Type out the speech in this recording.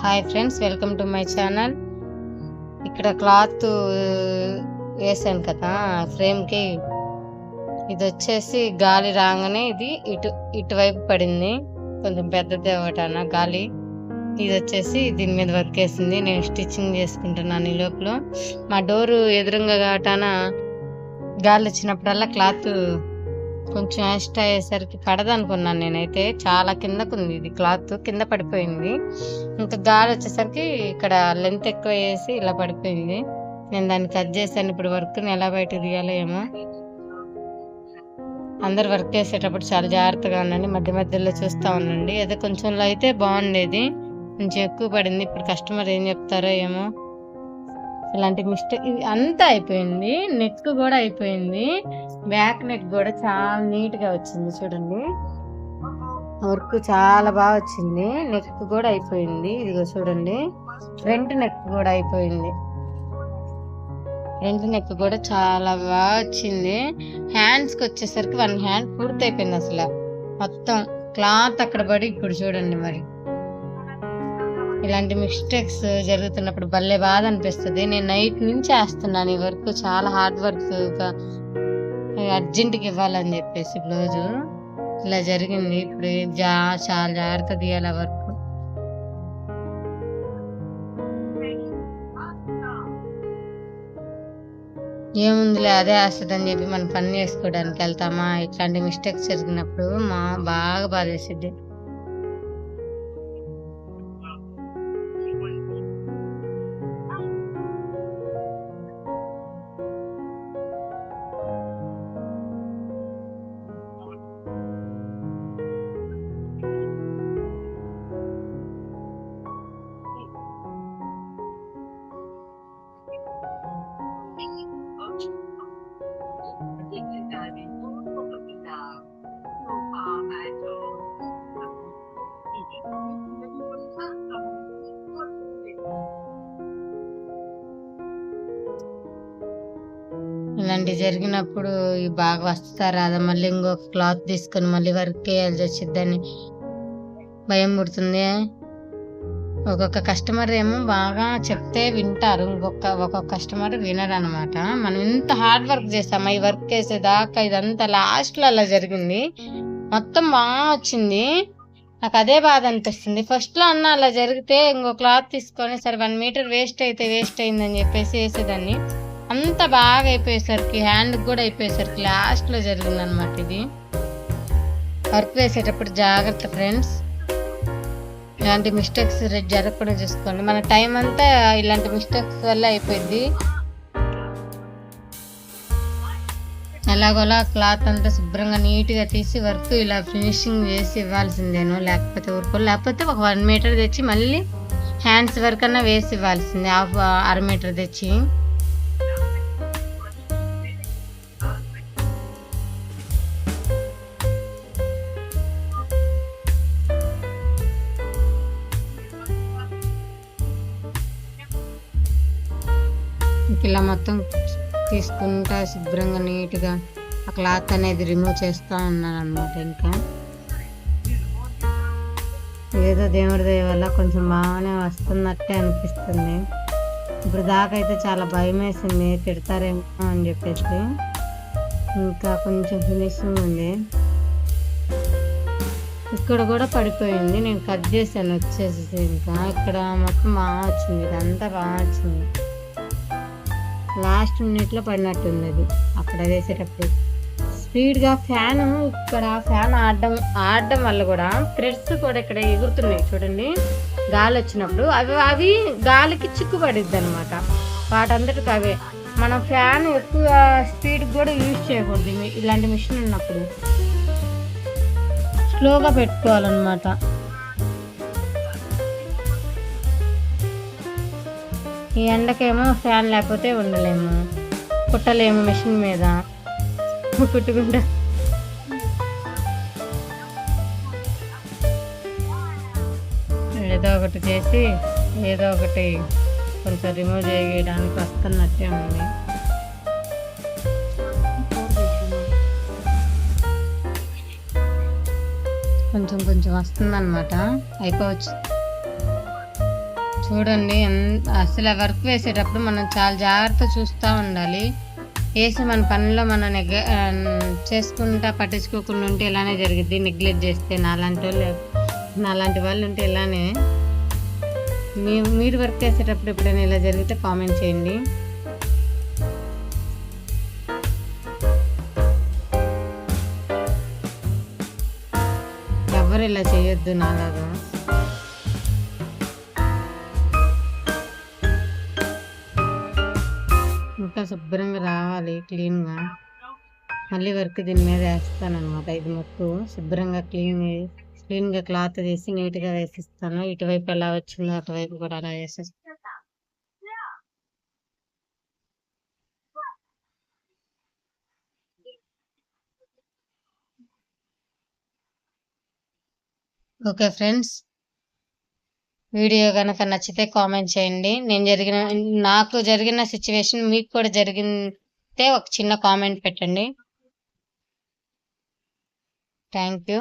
Hi friends welcome to my channel. ఇక్కడ cloth వేసాను కదా ఫ్రేమ్కి. ఇది వచ్చేసి గాలి రాగానే ఇది ఇటు ఇటువైపు పడింది. కొంచెం పెద్దది ఒకటన గాలి. ఇది వచ్చేసి దీని మీద వర్క్ వేసింది నేను స్టిచ్చింగ్ చేసుకుంటున్నాను ఈ లోపల. మా డోరు ఎదురుగా కావటాన గాలి వచ్చినప్పుడల్లా క్లాత్ కొంచెం ఎక్స్ట్రా అయ్యేసరికి పడదు అనుకున్నాను నేనైతే. చాలా కిందకు ఉంది ఇది క్లాత్ కింద పడిపోయింది. ఇంకా గాలి వచ్చేసరికి ఇక్కడ లెంత్ ఎక్కువ వేసి ఇలా పడిపోయింది. నేను దాన్ని కట్ చేశాను ఇప్పుడు వర్క్ని ఎలా బయట తీయాలో ఏమో అందరు వర్క్ చేసేటప్పుడు చాలా జాగ్రత్తగా ఉండండి మధ్య మధ్యలో చూస్తూ ఉండండి. అదే కొంచెంలో అయితే బాగుండేది. కొంచెం ఎక్కువ పడింది. ఇప్పుడు కస్టమర్ ఏం చెప్తారో ఏమో. ఇలాంటి మిస్టేక్ ఇది అంతా అయిపోయింది. నెక్ కూడా అయిపోయింది. బ్యాక్ నెక్ కూడా చాలా నీట్గా వచ్చింది చూడండి. వర్క్ చాలా బాగా వచ్చింది. నెక్ కూడా అయిపోయింది. ఇదిగో చూడండి. ఫ్రంట్ నెక్ కూడా అయిపోయింది. ఫ్రంట్ నెక్ కూడా చాలా బాగా వచ్చింది. హ్యాండ్స్కి వచ్చేసరికి వన్ హ్యాండ్ పూర్తి అయిపోయింది అసలు. మొత్తం క్లాత్ అక్కడ పడి ఇప్పుడు చూడండి మరి. ఇలాంటి మిస్టేక్స్ జరుగుతున్నప్పుడు భలే బాధ అనిపిస్తుంది. నేను నైట్ నుంచి వేస్తున్నాను ఈ వర్క్ చాలా హార్డ్ వర్క్ అర్జెంట్కి ఇవ్వాలని చెప్పేసి బ్లౌజు ఇలా జరిగింది. ఇప్పుడు జా చాలా జాగ్రత్త తీయాలి వర్క్ ఏముందిలే అదే అని చెప్పి మనం పని చేసుకోవడానికి వెళ్తామా? ఇట్లాంటి మిస్టేక్స్ జరిగినప్పుడు మా బాగా బాధ ఇలాంటి జరిగినప్పుడు ఇవి బాగా వస్తారా? అదా మళ్ళీ ఇంకొక క్లాత్ తీసుకొని మళ్ళీ వర్క్ వేయాల్సి వచ్చిద్దని భయం పుడుతుంది? ఒక్కొక్క కస్టమర్ ఏమో బాగా చెప్తే వింటారు. ఇంకొక ఒక్కొక్క కస్టమర్ వినరు అనమాట మనం ఇంత హార్డ్ వర్క్ చేస్తాం ఈ వర్క్ చేసేదాకా ఇదంతా లాస్ట్లో అలా జరిగింది. మొత్తం బాగా వచ్చింది. నాకు అదే బాధ అనిపిస్తుంది. ఫస్ట్లో అన్న అలా జరిగితే ఇంకో క్లాత్ తీసుకొని సరే వన్ మీటర్ వేస్ట్ అయితే వేస్ట్ అయిందని చెప్పేసి వేసేదాన్ని. అంత బాగా అయిపోయేసరికి హ్యాండ్ కూడా అయిపోయేసరికి లాస్ట్లో జరిగింది అనమాట ఇది. వర్క్ వేసేటప్పుడు జాగ్రత్త ఫ్రెండ్స్. ఇలాంటి మిస్టేక్స్ జరగకుండా చూసుకోండి. మన టైం అంతా ఇలాంటి మిస్టేక్స్ వల్ల అయిపోయింది ఎలాగోలా క్లాత్ అంతా శుభ్రంగా నీట్గా తీసి వర్క్ ఇలా ఫినిషింగ్ చేసి ఇవ్వాల్సిందేను లేకపోతే ఊరుకో లేకపోతే ఒక వన్ మీటర్ తెచ్చి మళ్ళీ హ్యాండ్స్ వర్క్ అన్నా వేసి ఇవ్వాల్సిందే. హాఫ్ అర మీటర్ తెచ్చి. ఇలా మొత్తం తీసుకుంటా శుభ్రంగా నీట్గా ఆ క్లాత్ అనేది రిమూవ్ చేస్తూ ఉన్నాను అనమాట ఇంకా. ఏదో దేవుడి దయ వల్ల కొంచెం బాగానే వస్తున్నట్టే అనిపిస్తుంది. ఇప్పుడు దాకా అయితే చాలా భయం వేసింది తిడతారేమో అని చెప్పేసి. ఇంకా కొంచెం ఫినిషింగ్ ఉంది. ఇక్కడ కూడా పడిపోయింది నేను కట్ చేశాను వచ్చేసి ఇంకా. ఇక్కడ మొత్తం బాగా వచ్చింది ఇదంతా బాగా వచ్చింది. లాస్ట్ మినిట్లో పడినట్టుంది అది అక్కడ వేసేటప్పుడు. స్పీడ్గా ఫ్యాను ఇక్కడ ఫ్యాన్ ఆడడం ఆడడం వల్ల కూడా థ్రెడ్స్ కూడా ఇక్కడ ఎగురుతున్నాయి చూడండి. గాలి వచ్చినప్పుడు అవి అవి గాలికి చిక్కుపడిద్ది అనమాట వాటంతటికి అవే. మనం ఫ్యాన్ ఎక్కువ స్పీడ్ కూడా యూజ్ చేయకూడదు. ఇలాంటి మిషన్ ఉన్నప్పుడు. స్లోగా పెట్టుకోవాలన్నమాట. ఈ ఎండకేమో ఫ్యాన్ లేకపోతే ఉండలేము. కుట్టలేము మిషన్ మీద. కుట్టుకుంటా. ఏదో ఒకటి చేసి ఏదో ఒకటి కొంచెం రిమూవ్ చేయడానికి వస్తున్నట్టే ఉంది. కొంచెం కొంచెం వస్తుందన్నమాట. అయిపోవచ్చు. చూడండి అసలు వర్క్ వేసేటప్పుడు మనం చాలా జాగ్రత్త చూస్తూ ఉండాలి. వేసి మన పనిలో మనం నెగ్ చేసుకుంటా పట్టించుకోకుండా ఉంటే ఇలానే జరిగింది నెగ్లెక్ట్ చేస్తే నాలాంటి వాళ్ళు నాలాంటి వాళ్ళు ఉంటే ఇలానే. మీ మీరు వర్క్ చేసేటప్పుడు ఎప్పుడైనా ఇలా జరిగితే కామెంట్ చేయండి. ఎవరు ఇలా చేయొద్దు నాలాగా శుభ్రంగా రావాలి క్లీన్గా. మళ్ళీ వర్క్ దీని మీద వేస్తాను అనమాట ఇది మొత్తం శుభ్రంగా క్లీన్ క్లీన్గా క్లాత్ తీసి నీట్గా వేసిస్తాను. ఇటువైపు ఎలా వచ్చిందో అటువైపు కూడా అలా వేసేస్తాను ఓకే ఫ్రెండ్స్ వీడియో కనుక నచ్చితే కామెంట్ చేయండి. నేను జరిగిన నాకు జరిగిన సిచ్యువేషన్ మీకు కూడా జరిగితే ఒక చిన్న కామెంట్ పెట్టండి. Thank you.